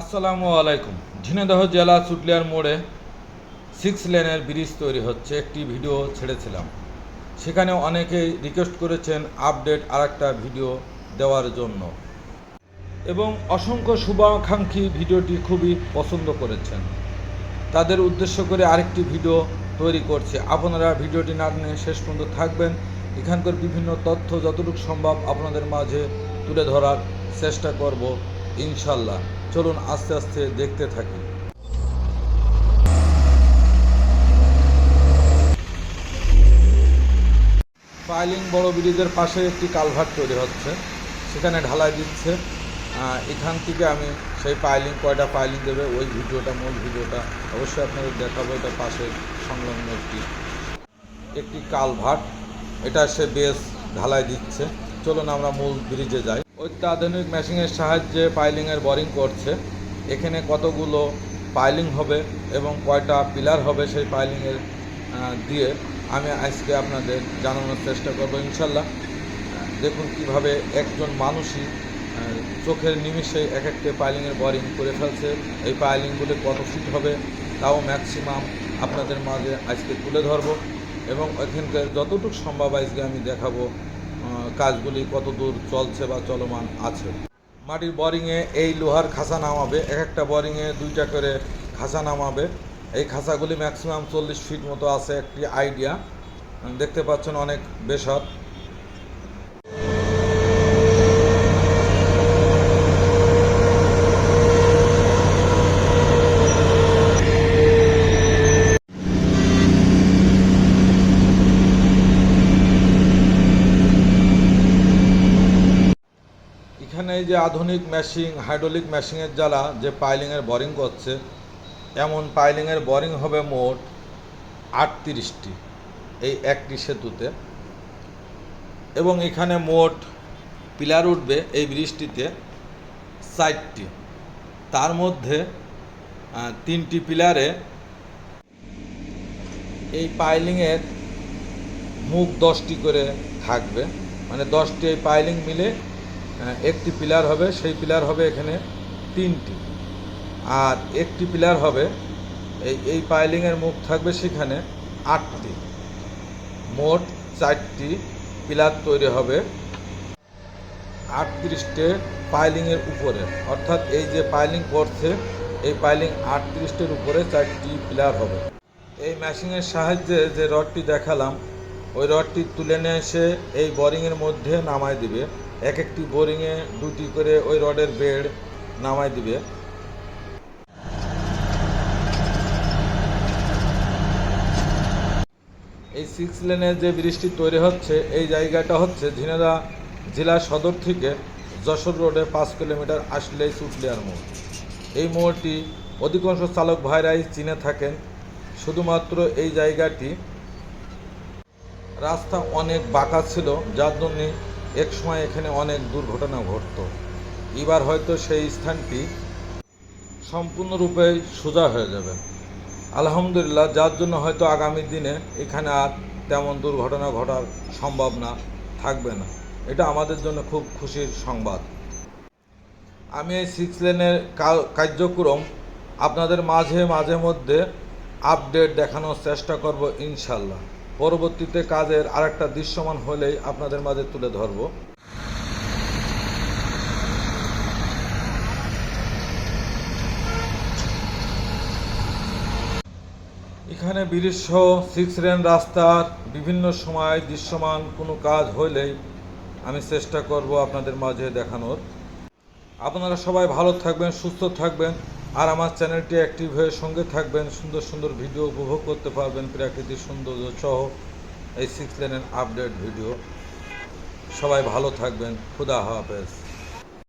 আসসালামু আলাইকুম। ঝিনাইদহ জেলা চুটলিয়ার মোড়ে সিক্স লেনের ব্রিজ তৈরি হচ্ছে। একটি ভিডিও ছেড়েছিলাম। সেখানে অনেকেই রিকোয়েস্ট করেছেন আপডেট আরেকটা ভিডিও দেওয়ার জন্য। এবং অসংখ্য শুভাকাঙ্ক্ষী ভিডিওটি খুবই পছন্দ করেছেন। তাদের উদ্দেশ্য করে আরেকটি ভিডিও তৈরি করছে। আপনারা ভিডিওটি না নিয়ে শেষ পর্যন্ত থাকবেন। এখানকার বিভিন্ন তথ্য যতটুকু সম্ভব আপনাদের মাঝে তুলে ধরার চেষ্টা করব ইনশাল্লাহ। চলুন আস্তে আস্তে দেখতে থাকি। পাইলিং বড় ব্রিজের পাশে একটি কালভার্ট তৈরি হচ্ছে, সেখানে ঢালাই দিচ্ছে। এখান থেকে আমি সেই পাইলিং, কয়টা পাইলিং দেবে, ওই ভিডিওটা, মূল ভিডিওটা অবশ্যই আপনাদের দেখাবো, এটা পাশে সংলগ্ন একটি একটি কালভার্ট। এটা সে বেশ ঢালাই দিচ্ছে। চলুন আমরা মূল ব্রিজে যাই। অত্যাধুনিক মেশিনের সাহায্যে পাইলিংয়ের বোরিং করছে। এখানে কতগুলো পাইলিং হবে এবং কয়টা পিলার হবে সেই পাইলিংয়ের দিয়ে আমি আজকে আপনাদের জানানোর চেষ্টা করব ইনশাল্লাহ। দেখুন কীভাবে একজন মানুষই চোখের নিমিষে এক একটা পাইলিংয়ের বোরিং করে ফেলছে। এই পাইলিংগুলি কত ফিট হবে তাও ম্যাক্সিমাম আপনাদের মাঝে আজকে তুলে ধরবো এবং এখানকার যতটুকু সম্ভব আজকে আমি দেখাবো কাজগুলি কত দূর চলছে বা চলমান আছে। মাটির বোরিংয়ে এই লোহার খাসা নামাবে, এক একটা বোরিংয়ে দুইটা করে খাসা নামাবে। এই খাসাগুলি ম্যাক্সিমাম চল্লিশ ফিট মতো আছে, একটি আইডিয়া দেখতে পাচ্ছেন অনেক বেসত এখানে এই যে আধুনিক মেশিন হাইড্রোলিক মেশিনের জ্বালা যে পাইলিংয়ের বোরিং করছে, এমন পাইলিংয়ের বোরিং হবে মোট আটত্রিশটি এই একটি সেতুতে এবং এখানে মোট পিলার উঠবে এই ব্রিজটিতে চারটি তার মধ্যে তিনটি পিলারে এই পাইলিংয়ের মুখ দশটি করে থাকবে। মানে দশটি এই পাইলিং মিলে একটি পিলার হবে, সেই পিলার হবে এখানে তিনটি। আর একটি পিলার হবে, এই এই পাইলিংয়ের মুখ থাকবে সেখানে আটটি। মোট চারটি পিলার তৈরি হবে আটত্রিশটে পাইলিংয়ের উপরে। অর্থাৎ এই যে পাইলিং করছে, এই পাইলিং আটত্রিশটের উপরে চারটি পিলার হবে। এই মেশিনের সাহায্যে যে রডটি দেখালাম, ওই রডটি তুলে নিয়ে এসে এই বোরিংয়ের মধ্যে নামায় দিবে। এক একটি বোরিংয়ে দুটি করে ওই রডের বেড নামায় দিবে। এই সিক্স লেনে যে ব্রিজটি তৈরি হচ্ছে, এই জায়গাটা হচ্ছে ঝিনাদা জেলা সদর থেকে যশোর রোডে পাঁচ কিলোমিটার আসলেই চুটলিয়ার মোড়। এই মোড়টি অধিকাংশ চালক ভাইরাই চিনে থাকেন। শুধুমাত্র এই জায়গাটি রাস্তা অনেক বাঁকা ছিল, যার জন্যে এক সময় এখানে অনেক দুর্ঘটনা ঘটত। এবার হয়তো সেই স্থানটি সম্পূর্ণরূপে সোজা হয়ে যাবে। আলহামদুলিল্লাহ, যার জন্য হয়তো আগামী দিনে এখানে আর তেমন দুর্ঘটনা ঘটার সম্ভাবনা থাকবে না। এটা আমাদের জন্য খুব খুশির সংবাদ। আমি এই সিক্স লেনের কার্যক্রম আপনাদের মাঝে মাঝে মধ্যে আপডেট দেখানোর চেষ্টা করব ইনশাল্লাহ। পরবর্তীতে কাজের আরেকটা দৃশ্যমান হলেই আপনাদের মাঝে তুলে ধরবো। এখানে বিরিশ সিক্স রেন রাস্তার বিভিন্ন সময় দৃশ্যমান কোনো কাজ হলেই আমি চেষ্টা করব আপনাদের মাঝে দেখানোর। আপনারা সবাই ভালো থাকবেন, সুস্থ থাকবেন। আর আমার চ্যানেলটি অ্যাক্টিভ হয়ে সঙ্গে থাকবেন, সুন্দর সুন্দর ভিডিও উপভোগ করতে পারবেন, প্রাকৃতিক সৌন্দর্য সহ এই সিক্স লেনের আপডেট ভিডিও সবাই ভালো থাকবেন, খুদা হাফেজ।